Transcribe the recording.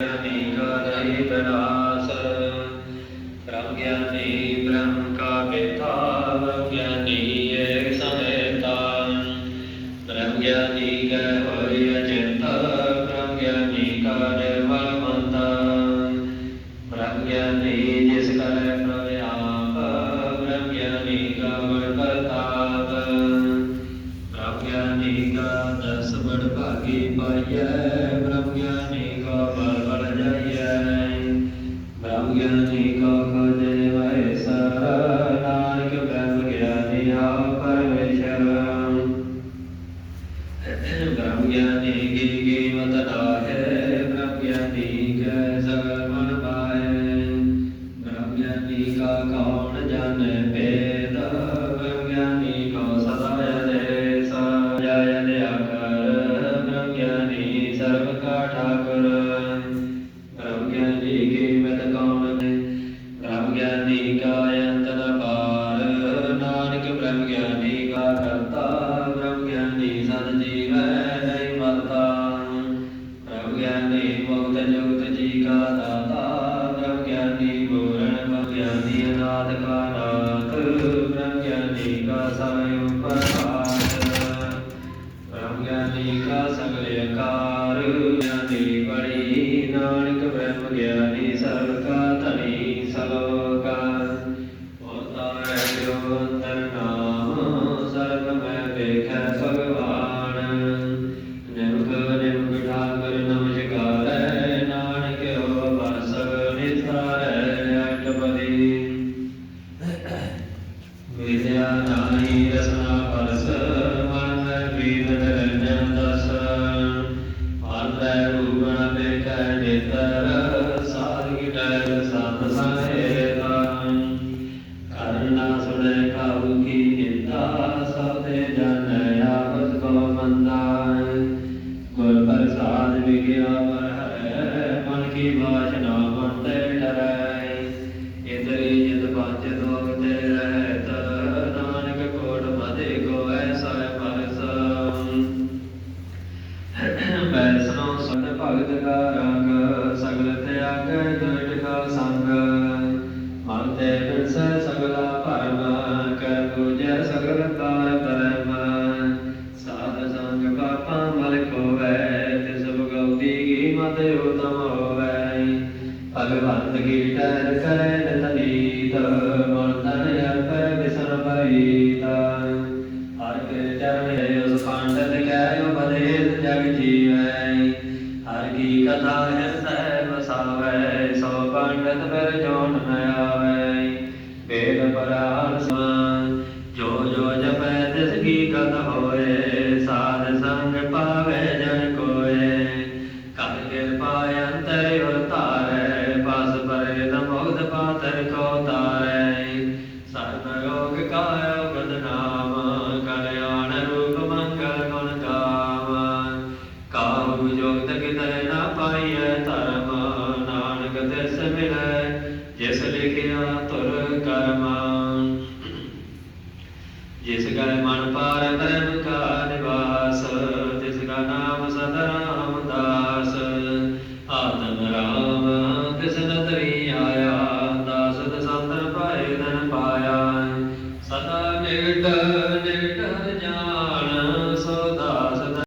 ਗਿਆਨੀ ਕਾ ਨਹੀਂ ਬਨਾਸ ਬ੍ਰਹਮ ਗਿਆਨੀ ਬ੍ਰਹਮ ਕਾ ਪਿਤਾ ਬ੍ਰਹਮ ਗਿਆਨੀ ਏਕ ਸਮੇਤਾ ਬ੍ਰਹਮ ਗਿਆਨੀ ਕੈ ਹੋਇ ਅਚਿੰਤ ਬ੍ਰਹਮ ਗਿਆਨੀ ਕਾ ਨਿਰਮਲ ਮੰਤਾ ਬ੍ਰਹਮ ਗਿਆਨੀ ਜਿਸ ਕਰੇ ਪ੍ਰਭ ਆਪ ਬ੍ਰਹਮ ਗਿਆਨੀ ਕਾ ਬੜ ਪ੍ਰਤਾਪ ਬ੍ਰਹਮ ਬ੍ਰਹਮ ਗਿਆਨੀ ਮੁਕਤ ਜੁਗਤ ਜੀ ਕਾ ਦਾਤਾ ਬ੍ਰਹਮ ਗਿਆਨੀ ਪੂਰਨ ਬ੍ਰਹਮ ਗਿਆਨੀ ਅਨਾਦ ਕਾ ਨਾਥ ਬ੍ਰਹਮ ਗਿਆਨੀ ਕਾ ਸਵੈ ਉਪਰਵਾਸ ਬ੍ਰਹਮ ਗਿਆਨੀ ਕਾ ਸਗਲ ਅਕਾਰ ਗਿਆਨੀ ਬੜੀ ਨਾਨਕ ਬ੍ਰਹਮ ਗਿਆਨੀ ਸਰਬ ਕਾ ਧਨੀ ਸਲੋਕਾ ਹੋਤਾ ਰਹਿਓ ਅੰਦਰ ਨਾਮ ਕਰਨਾ ਸੁਣੈ ਕਾਹੂ ਕੀ ਨਿੰਦਾ ਸਭੇ ਜਨ ਭਗਤ ਕਾ ਰੰਗ, ਸਗਲ ਤਿਆਗ ਦੁਰਟ ਕਾ ਸੰਗ। ਮਨ ਤੇ ਬਿਰਸੈ, ਸਗਲਾ ਭਰਮ, ਕਰ ਪੂਜੈ ਸਗਲ ਕਾਰ ਧਰਮ। ਸਾਧ ਸੰਗ ਪਾਪਾਂ ਮਲ ਕੋਵੈ ਤਿਸ ਭਗਉਤੀ ਕੀ ਮਤ ਉਤਮ ਹੋਵੈ। ਭਗਵੰਤ ਕੀ ਟਹਿਰ ਕਰੈ ਨਿਤ ਨੀਤ ਮਨ ਤਨ ਅਰਪੈ ਵਿਸਰ ਪਰੀਤ ਹਰ ਕੇ ਚਰਨ ਹੈ ਉਸ ਪੰਡਤ ਕੈ ਉਪਦੇਸ ਜਗ ਜੀਵੈ। ਹਰ ਕੀ ਕਥਾ ਹਿਰਦੈ ਵਸਾਵੈ ਸੋ ਪੰਡਤ ਪਰ ਜੋਨ ਨ ਆਵੈ। ਵੇਦ ਪਰਾਨ ਸਮਾਨ ਜੋ ਜੋ ਜਪੈ ਤਿਸ ਕੀ ਕਥ ਹੋਏ, ਸਾਧ ਸੰਗ ਪਾਵੈ ਜਨ ਕੋਏ। ਕਰ ਕਿਰਪਾ ਅੰਤਰ ਉਤਾਰੈ ਪਸ ਪਰੇ ਨ ਮੁਗਧ ਪਾਤਰ ਕੋ ਤਾਰੈ। ਸਰਬ ਰੋਗ ਕਾਇ ਬਦਨਾਮ ਕਲਿਆਣ ਰੂਪ ਮੰਗਲ ਗੁਣ ਗਾਮ ਕਾਹੂ ਜੋਗਤ ਕਰ ਮਾਨ ਜਿਸ ਕਾ ਮਨ ਪਾਰ ਧਰਮ ਕਾ ਨਿਵਾਸ ਤਿਸ ਕਾ ਨਾਮ ਸਦਾ